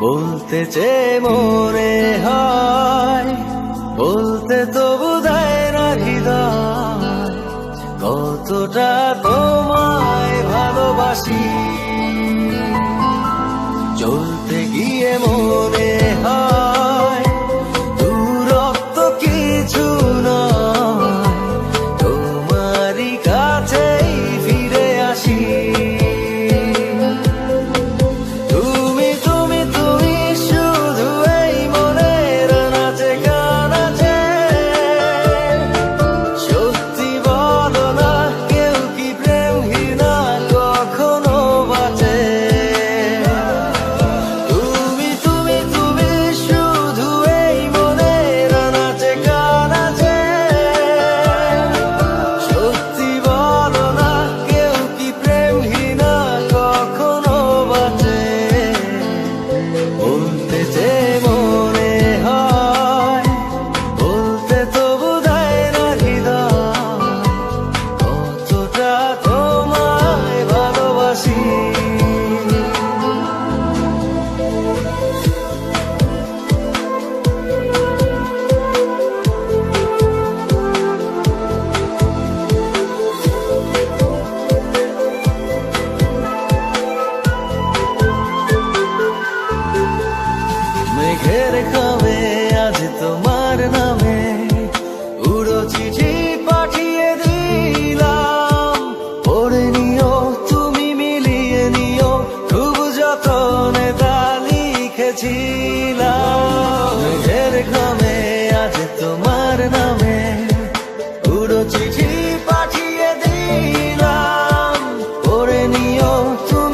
বলতে চে মোরে হয় বলতে তো বোধায় না হৃদয়। কতটা তোমায় ভালোবাসি। লিখেছিলাম নিজের ঘরে আজ তোমার নামে পুরো চিঠি পাঠিয়ে দিলাম। পড়ে নিও তুমি